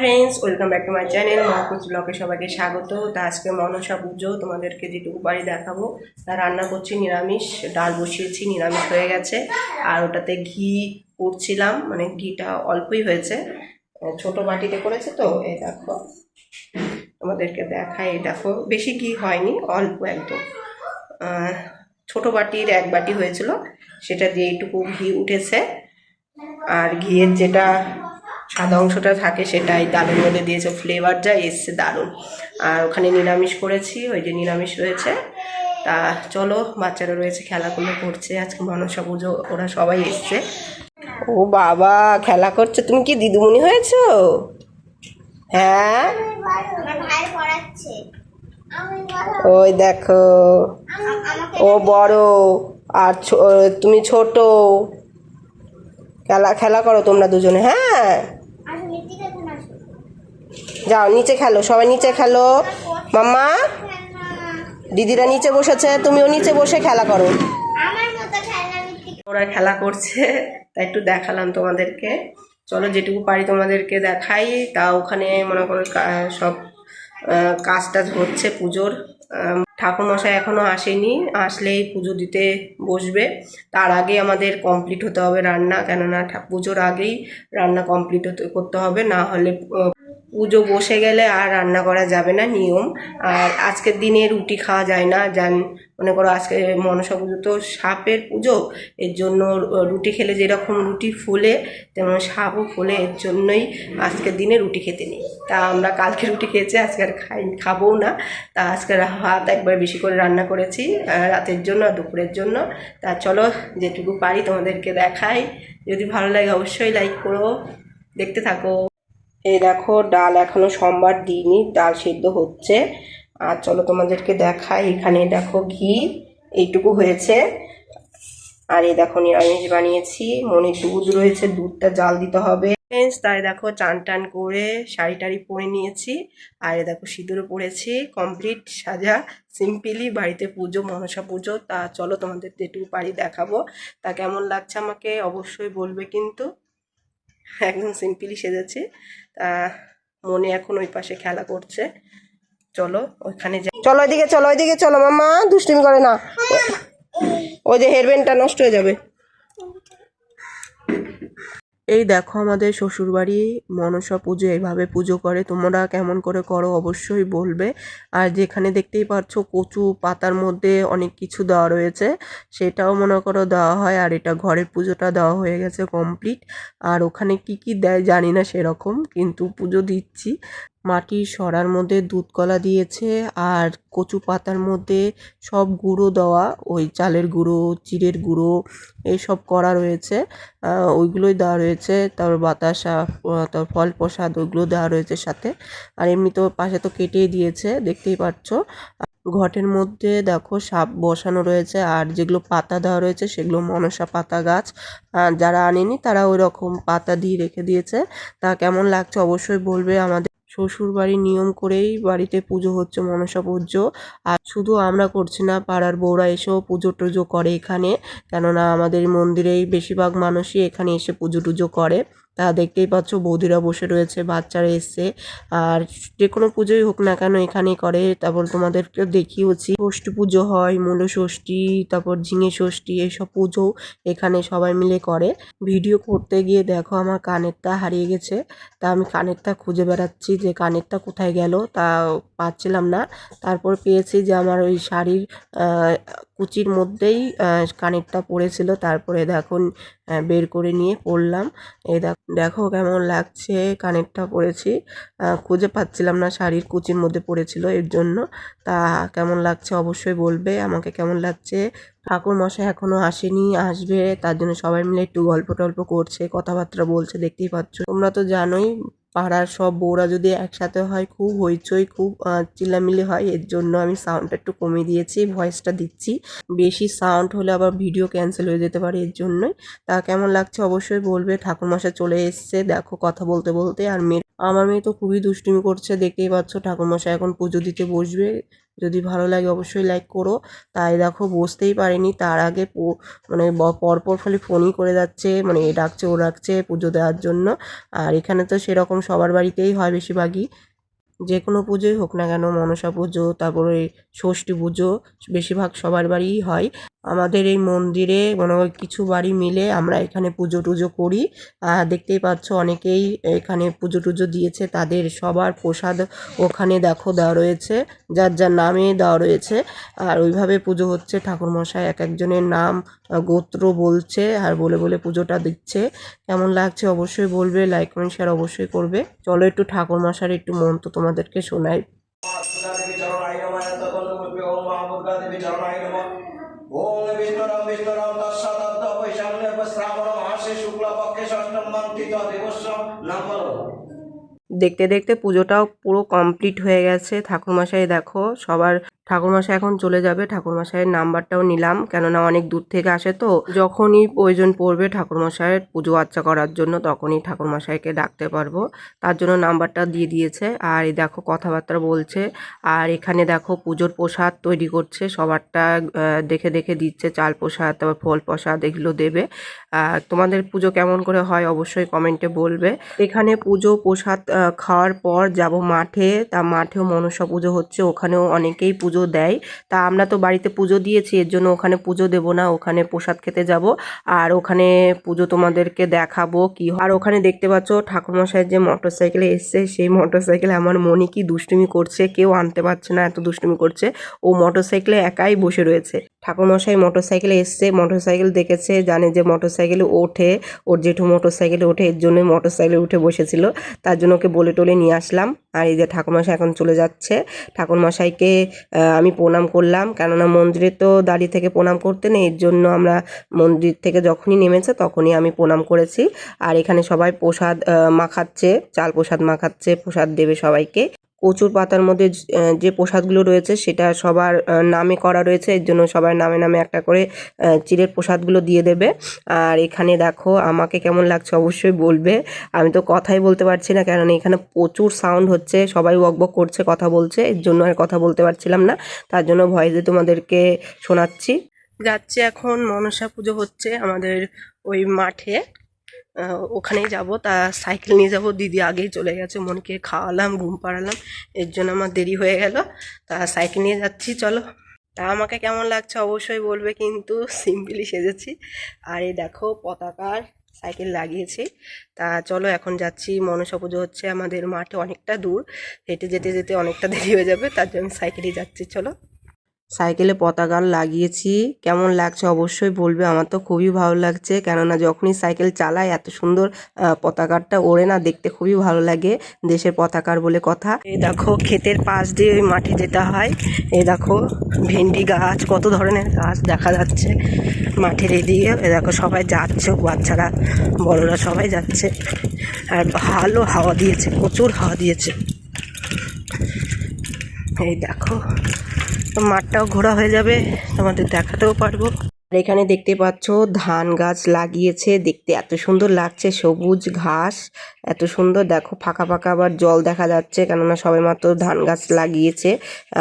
Friends welcome back to my channel Mahakuch ব্লকে সবাইকে স্বাগত। তা আজকে মনসা পুজো, তোমাদেরকে যেটুকু বাড়ি দেখাবো। তা রান্না করছি নিরামিষ, ডাল বসিয়েছি, নিরামিষ হয়ে গেছে। আর ওটাতে ঘি করছিলাম মানে ঘিটা অল্পই হয়েছে। ছোট বাটিতে করেছে তো, এই দেখো। তোমাদেরকে দেখাই দেখো। বেশি ঘি হয়নি, অল্প একদম। ছোট বাটির এক বাটি হয়েছিল, সেটা দিয়ে এইটুকু ঘি উঠেছে। আর ঘিয়ের যেটা সাদা অংশটা থাকে সেটাই ডালের মধ্যে দিয়েছে ফ্লেভার যা, এসছে দারুণ। আর ওখানে নিরামিষ করেছি, ওই যে নিরামিষ রয়েছে। তা চলো, বাচ্চারা রয়েছে খেলাগুলো করছে, আজকে মনসা পুজো, ওরা সবাই এসছে। ও বাবা, খেলা করছে। তুমি কি দিদিমণি হয়েছো? হ্যাঁ? ওই দেখো, ও বড়, আর তুমি ছোট। খেলা খেলা করো তোমরা দুজনে হ্যাঁ আসো নিতিকে কোন আসো যাও, নিচে খেলো, সবাই নিচে খেলো। মাম্মা, দিদিরা নিচে বসেছে, তুমিও নিচে বসে খেলা করো। ওরা খেলা করছে, তাই একটু দেখালাম তোমাদেরকে। চলো, যেটুকু পারি তোমাদেরকে দেখাই। তা ওখানে মনে করো সব কাজ টাজ হচ্ছে পুজোর। ঠাকুর মশাই এখনও আসেনি, আসলেই পুজো দিতে বসবে। তার আগে আমাদের কমপ্লিট হতে হবে রান্না, কেননা পুজোর আগেই রান্না কমপ্লিট করতে হবে, না হলে পুজো বসে গেলে আর রান্না করা যাবে না, নিয়ম। আর আজকের দিনে রুটি খাওয়া যায় না যান মনে করো আজকে মনসা পুজো তো সাপের পুজো, এর জন্য রুটি খেলে যেরকম রুটি ফুলে, তেমন সাপও ফুলে, এর জন্যই আজকের দিনে রুটি খেতে নেই। তা আমরা কালকে রুটি খেয়েছি, আজকে আর খাই, খাবও না। তা আজকে ভাত একবার বেশি করে রান্না করেছি রাতের জন্য আর দুপুরের জন্য। তা চলো, যেটুকু পারি তোমাদেরকে দেখাই। যদি ভালো লাগে অবশ্যই লাইক করো, দেখতে থাকো। এই দেখো ডাল এখনও সোমবার দিইনি ডাল সেদ্ধ হচ্ছে। আর চলো তোমাদেরকে দেখাই এখানে দেখো ঘি এইটুকু হয়েছে। আর এই দেখো নিরামিষ বানিয়েছি মনে দুধ রয়েছে দুধটা জাল দিতে হবে। Friends, তাই দেখো চান টান করে শাড়ি টাড়ি পরে নিয়েছি। আর এ দেখো সিঁদুরও পরেছি কমপ্লিট সাজা সিম্পলি বাড়িতে পুজো মনসা পুজো। তা চলো তোমাদের যেটুকু পারি দেখাবো। তা কেমন লাগছে আমাকে অবশ্যই বলবে কিন্তু। একদম সিম্পলি সেজেছি। তা মনে এখন ওই পাশে খেলা করছে। চলো, ওইখানে যাই। চলো ওইদিকে চলো ওইদিকে, চলো মামা দুষ্টিম করে না। ওই যে হেয়ারব্যান্ডটা নষ্ট হয়ে যাবে। এই দেখো আমাদের শ্বশুরবাড়ি মনসা পুজো, এইভাবে পুজো করে। তোমরা কেমন করে করো অবশ্যই বলবে। আর যেখানে দেখতেই পাচ্ছ কচু পাতার মধ্যে অনেক কিছু দেওয়া রয়েছে, সেটাও মনে করো দেওয়া হয়। আর এটা ঘরের পুজোটা দেওয়া হয়ে গেছে কমপ্লিট আর ওখানে কি কি দেয় জানি না সেরকম, কিন্তু পুজো দিচ্ছি। মাটির সরার মধ্যে দুধ কলা দিয়েছে আর কচু পাতার মধ্যে সব গুঁড়ো দেওয়া, ওই চালের গুঁড়ো, চিড়ের গুঁড়ো এইসব করা রয়েছে। ওইগুলোই দেওয়া রয়েছে। তারপর বাতাসা তারপর ফল প্রসাদ, ওইগুলো দেওয়া রয়েছে সাথে। আর এমনি তো পাশে তো কেটেই দিয়েছে, দেখতেই পাচ্ছ ঘটের মধ্যে দেখো সাপ বসানো রয়েছে আর যেগুলো পাতা দেওয়া রয়েছে সেগুলো মনসা পাতা গাছ। যারা আনেনি তারা ওই রকম পাতা দিয়ে রেখে দিয়েছে। তা কেমন লাগছে অবশ্যই বলবে আমাদের শ্বশুর বাড়ির নিয়ম করেই বাড়িতে পুজো হচ্ছে মনসা পুজো আর শুধু আমরা করছি না, পাড়ার বউরা এসেও পুজো টুজো করে এখানে। কেননা আমাদের মন্দিরেই বেশিরভাগ মানুষই এখানে এসে পুজো টুজো করে। দেখতেই পাচ্ছ বৌদিরা বসে রয়েছে বাচ্চারা এসছে। আর যে কোনো পুজোই হোক না কেন এখানেই করে। তারপর তোমাদেরকে দেখিয়েছি ষষ্ঠী পুজো হয় মূল ষষ্ঠী তারপর ঝিঙে ষষ্ঠী এসব পুজো এখানে সবাই মিলে করে। ভিডিও করতে গিয়ে দেখো আমার কানেরটা হারিয়ে গেছে। তা আমি কানেরটা খুঁজে বেড়াচ্ছি যে কানেরটা কোথায় গেল তা পাচ্ছিলাম না। তারপর পেয়েছি যে আমার ওই শাড়ির কুচির মধ্যেই কানেরটা পড়েছিল। তারপরে দেখো আহ, বের করে নিয়ে পরলাম এই দেখ- কেমন লাগছে, কানেরটা পরেছি খুঁজে পাচ্ছিলাম না শাড়ির, কুচির মধ্যে পড়েছিল এর জন্য। তা কেমন লাগছে অবশ্যই বলবে, আমাকে কেমন লাগছে? ঠাকুর মশাই এখনও আসেনি, আসবে, তার জন্য সবাই মিলে একটু গল্প টল্প করছে, কথাবার্তা বলছে, দেখতেই পাচ্ছ। তোমরা তো জানোই পাড়ার সব বউরা যদি একসাথে হয়, খুব হইচই, খুব চিল্লামিলি হয়, এর জন্য আমি সাউন্ডটা একটু কমিয়ে দিয়েছি ভয়েসটা দিচ্ছি। বেশি সাউন্ড হলে আবার ভিডিও ক্যান্সেল হয়ে যেতে পারে এর জন্যই। তা কেমন লাগছে অবশ্যই বলবে। ঠাকুরমশাই চলে এসছে, দেখো কথা বলতে বলতে। আর মেয়ে, আমার মেয়ে তো খুবই দুষ্টুমি করছে, দেখতেই পাচ্ছ ঠাকুরমশাই এখন পুজো দিতে বসবে। যদি ভালো লাগে অবশ্যই লাইক করো। তাই দেখো বসতেই পারিনি, তার আগে মানে পরপর ফলে ফোনই করে যাচ্ছে মানে এ ডাকছে, ও ডাকছে পুজো দেওয়ার জন্য। আর এখানে তো সেরকম সবার বাড়িতেই হয় বেশিরভাগই। যে কোনো পুজোই হোক না কেন, মনসা পুজো, তারপরে ষষ্ঠী পুজো, বেশিরভাগ সবার বাড়িই হয়। আমাদের এই মন্দিরে মনে হয় কিছু বাড়ি মিলে আমরা এখানে পুজো টুজো করি। আর দেখতেই পাচ্ছ অনেকেই এখানে পুজো টুজো দিয়েছে, তাদের সবার প্রসাদ ওখানে দেখো দেওয়া রয়েছে, যার যার নামে দেওয়া রয়েছে। আর ওইভাবে পুজো হচ্ছে, ঠাকুরমশাই এক একজনের নাম গোত্র বলছে আর বলে বলে পুজোটা দিচ্ছে। কেমন লাগছে অবশ্যই বলবে লাইক কমেন্ট শেয়ার অবশ্যই করবে। চলো একটু ঠাকুরমশার একটু মন্ত্র তোমাদেরকে শোনাই। চরণায় নমঃ ষষ্ঠম দেবস্ব দেবস্য নাম। বলো দেখতে দেখতে পুজোটাও পুরো কমপ্লিট হয়ে গেছে। ঠাকুরমশাই দেখো, সবার ঠাকুরমশাই এখন চলে যাবে। ঠাকুরমশাইয়ের নাম্বারটাও নিলাম, কেননা অনেক দূর থেকে আসে তো। যখনই প্রয়োজন পড়বে ঠাকুরমশাইয়ের পুজো আচ্চা করার জন্য, তখনই ঠাকুরমশাইকে ডাকতে পারব। তার জন্য নাম্বারটা দিয়ে দিয়েছে। আর এই দেখো, কথাবার্তা বলছে। আর এখানে দেখো, পুজোর প্রসাদ তৈরি করছে। সবারটা দেখে দেখে দিচ্ছে। চাল প্রসাদ, তারপর ফল প্রসাদ, এগুলো দেবে। তোমাদের পুজো কেমন করে হয় অবশ্যই কমেন্টে বলবে। এখানে পুজো প্রসাদ খাওয়ার পর যাব মাঠে। তা মাঠেও মনসা পুজো হচ্ছে, ওখানেও অনেকেই পুজো দেয়। তা আমরা তো বাড়িতে পুজো দিয়েছি, এর জন্য ওখানে পুজো দেব না, ওখানে প্রসাদ খেতে যাব। আর ওখানে পুজো তোমাদেরকে দেখাবো কি। আর ওখানে দেখতে পাচ্ছ ঠাকুরমশাইয়ের যে মোটর সাইকেলে এসছে, সেই মোটর সাইকেলে আমার মনে কি দুষ্টুমি করছে, কেউ আনতে পারছে না, এত দুষ্টুমি করছে। ও মোটর সাইকেলে একাই বসে রয়েছে। ঠাকুরমশাই মোটর সাইকেলে এসছে মোটর সাইকেল দেখেছে, জানে যে মোটর সাইকেলে ওঠে। ওর জেঠু মোটর সাইকেলে ওঠে, এর জন্যই মোটর সাইকেলে উঠে বসেছিল। তার জন্য ওকে বলে টলে নিয়ে আসলাম। আর এই যে ঠাকুরমশাই এখন চলে যাচ্ছে। ঠাকুরমশাইকে আমি প্রণাম করলাম। কেননা মন্দিরে তো দাঁড়িয়ে থেকে প্রণাম করতে নেই। এর জন্য আমরা মন্দির থেকে যখনই নেমেছে তখনই আমি প্রণাম করেছি। আর এখানে সবাই প্রসাদ মাখাচ্ছে, চাল প্রসাদ মাখাচ্ছে, প্রসাদ দেবে সবাইকে। কচুর পাতার মধ্যে যে প্রসাদগুলো রয়েছে সেটা সবার নামে করা রয়েছে। এর জন্য সবার নামে নামে একটা করে চিড়ের প্রসাদগুলো দিয়ে দেবে। আর এখানে দেখো আমাকে কেমন লাগছে অবশ্যই বলবে। আমি তো কথাই বলতে পারছি না কারণ এখানে প্রচুর সাউন্ড হচ্ছে। সবাই বকবক করছে, কথা বলছে। এর জন্য আর কথা বলতে পারছিলাম না। তার জন্য ভয়েসে তোমাদেরকে শোনাচ্ছি। যাচ্ছে এখন মনসা পুজো হচ্ছে আমাদের ওই মাঠে। ওখানেই যাব, তা সাইকেল নিয়ে যাব, দিদি আগেই চলে গেছে, মনকে খাওয়ালাম, ঘুম পাড়ালাম, এর জন্য আমার দেরি হয়ে গেল, তা সাইকেল নিয়ে যাচ্ছি, চলো। তা আমাকে কেমন লাগছে অবশ্যই বলবে, কিন্তু সিম্পলি সেজেছি। আর এই দেখো, পতাকার সাইকেল লাগিয়েছি, তা চলো এখন যাচ্ছি, মনসা পুজো হচ্ছে আমাদের মাঠে অনেকটা দূর, হেঁটে যেতে যেতে অনেকটা দেরি হয়ে যাবে, তার জন্য সাইকেলেই যাচ্ছি, চলো। সাইকেলে পতাকা লাগিয়েছি। কেমন লাগছে অবশ্যই বলবে, আমার তো খুবই ভালো লাগছে। কেননা যখনই সাইকেল চালাই এত সুন্দর পতাকাটা ওড়ে না, দেখতে খুবই ভালো লাগে দেশের পতাকার বলে কথা। এই দেখো, ক্ষেতের পাশ দিয়ে ওই মাঠে যেতে হয়, এই দেখো, ভেন্ডি গাছ, কত ধরনের গাছ দেখা যাচ্ছে মাঠের এদিকে। এ দেখো, সবাই যাচ্ছে বাচ্চারা, বড়রা সবাই যাচ্ছে। আর ভালো হাওয়া দিয়েছে, প্রচুর হাওয়া দিয়েছে। এই দেখো। তো মাঠটাও ঘোরা হয়ে যাবে, তোমাদের দেখাতেও পারব। আর এখানে দেখতে পাচ্ছ, ধান গাছ লাগিয়েছে, দেখতে এত সুন্দর লাগছে, সবুজ ঘাস, এত সুন্দর, দেখো ফাঁকা ফাঁকা আবার জল দেখা যাচ্ছে, কেননা সবে মাত্র ধান গাছ লাগিয়েছে।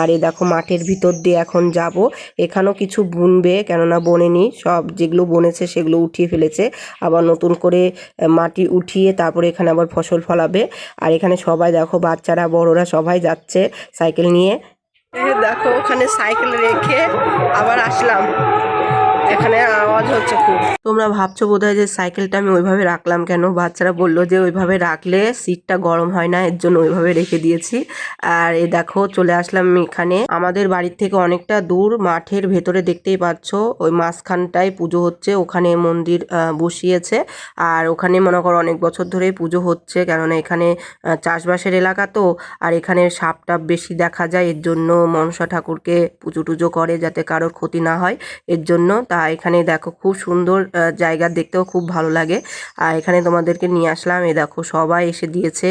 আর এই দেখো মাঠের ভিতর দিয়ে এখন যাব, এখানেও কিছু বুনবে, কেননা বোনেনি, সব যেগুলো বনেছে সেগুলো উঠিয়ে ফেলেছে, আবার নতুন করে মাটি উঠিয়ে তারপরে এখানে আবার ফসল ফলাবে। আর এখানে সবাই দেখো, বাচ্চারা, বড়রা সবাই যাচ্ছে সাইকেল নিয়ে দেখো ওখানে সাইকেল রেখে আবার আসলাম। এখানে আওয়াজ হচ্ছে খুব। তোমরা ভাবছ বোধহয় যে সাইকেলটা আমি ওইভাবে রাখলাম কেন? বাচ্চারা বলল যে ওইভাবে রাখলে সিটটা গরম হয় না, এর জন্য ওইভাবে রেখে দিয়েছি। আর এ দেখো, চলে আসলাম এখানে। আমাদের বাড়ির থেকে অনেকটা দূর, মাঠের ভেতরে দেখতেই পাচ্ছ, ওই মাঝখানটায় পুজো হচ্ছে, ওখানে মন্দির বসিয়েছে। আর ওখানে মনে করো অনেক বছর ধরেই পুজো হচ্ছে, কেননা এখানে চাষবাসের এলাকা তো, আর এখানে সাপ টাপ বেশি দেখা যায়, এর জন্য মনসা ঠাকুরকে পুজো টুজো করে যাতে কারোর ক্ষতি না হয়, এর জন্য তা এখানে দেখো খুব সুন্দর জায়গা দেখতেও খুব ভালো লাগে। আর এখানে তোমাদেরকে নিয়ে আসলাম, এ দেখো সবাই এসে দিয়েছে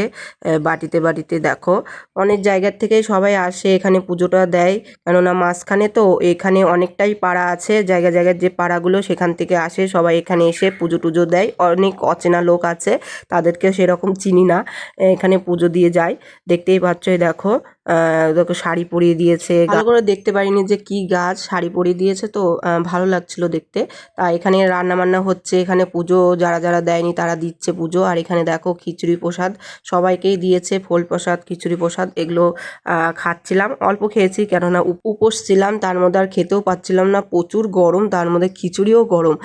বাটিতে বাটিতে দেখো। অনেক জায়গার থেকে সবাই আসে, এখানে পুজোটা দেয়। কেননা মাঝখানে তো এখানে অনেকটাই পাড়া আছে, জায়গা জায়গার যে পাড়াগুলো সেখান থেকে আসে, সবাই এখানে এসে পুজো টুজো দেয়। অনেক অচেনা লোক আছে তাদেরকে সেরকম চিনি না এখানে পুজো দিয়ে যায়। দেখতেই পাচ্ছ দেখো দেখো শাড়ি পরিয়ে দিয়েছে। ভালো করে দেখতে পারিনি যে কি গাছ শাড়ি পরিয়ে দিয়েছে তো ভালো লাগছিল দেখতে। তা এখানে রান্না বান্না হচ্ছে এখানে পুজো যারা যারা দেয়নি তারা দিচ্ছে পুজো। আর এখানে দেখো খিচুড়ি প্রসাদ সবাইকেই দিয়েছে ফল প্রসাদ খিচুড়ি প্রসাদ এগুলো খাচ্ছিলাম। অল্প খেয়েছি কেননা উপ- উপোস ছিলাম তার মধ্যে আর খেতেও পাচ্ছিলাম না। প্রচুর গরম তার মধ্যে খিচুড়িও গরম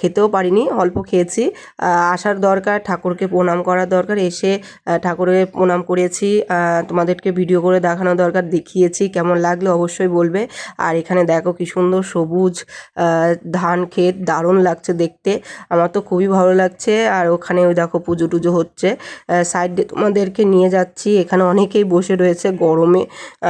খেতেও পারিনি। অল্প খেয়েছি আসার দরকার ঠাকুরকে প্রণাম করার দরকার। এসে ঠাকুরের প্রণাম করেছি তোমাদেরকে ভিডিও করে দেখানো দরকার, দেখিয়েছি, কেমন লাগল অবশ্যই বলবে। আর এখানে দেখো কি সুন্দর সবুজ ধান ক্ষেত, দারুণ লাগছে দেখতে। আমার তো খুবই ভালো লাগছে। আর ওখানে ওই দেখো পুজো টুজো হচ্ছে। সাইডে তোমাদেরকে নিয়ে যাচ্ছি। এখানে অনেকেই বসে রয়েছে গরমে।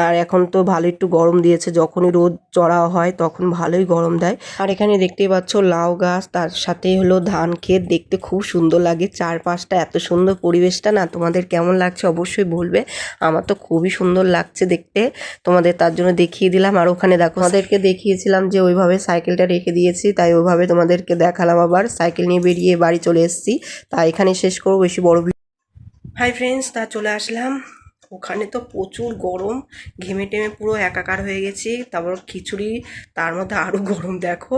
আর এখন তো ভালো একটু গরম দিয়েছে। যখনই রোদ চড়া হয়, তখন ভালোই গরম দেয়। আর এখানে দেখতেই পাচ্ছ লাউ গাছ, তার সাথে হলো ধান ক্ষেত। দেখতে খুব সুন্দর লাগে। চারপাশটা এত সুন্দর পরিবেশটা না, তোমাদের কেমন লাগছে অবশ্যই বলবে। আমার তো খুবই সুন্দর লাগছে দেখতে। তোমাদের তার জন্য দেখিয়ে দিলাম। আর ওখানে দেখো, তোমাদেরকে দেখিয়েছিলাম যে ওইভাবে সাইকেলটা রেখে দিয়েছি, তাই ওইভাবে তোমাদেরকে দেখালাম আবার। সাইকেল নিয়ে বেরিয়ে বাড়ি চলে এসেছি। তা এখানে শেষ করব, বেশি বড় হাই ফ্রেন্ডস তা চলে আসলাম। ওখানে তো প্রচুর গরম, ঘেমে টেমে পুরো একাকার হয়ে গেছি। তারপর খিচুড়ি, তার মধ্যে আরও গরম, দেখো।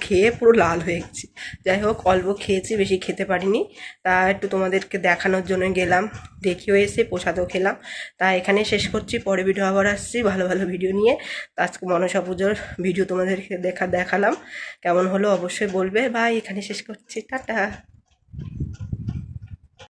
খেয়ে পুরো লাল হয়ে গেছি। যাই হোক, অল্প খেয়েছি, বেশি খেতে পারিনি। তা একটু তোমাদেরকে দেখানোর জন্য গেলাম। দেখিও এসে, প্রসাদও খেলাম। তা এখানে শেষ করছি। পরে ভিডিও আবার আসছি। ভালো ভালো ভিডিও নিয়ে। তা আজকে মনসা পুজোর ভিডিও তোমাদেরকে দেখা, দেখালাম। কেমন হলো অবশ্যই বলবে। ভাই এখানে শেষ করছি। টাটা।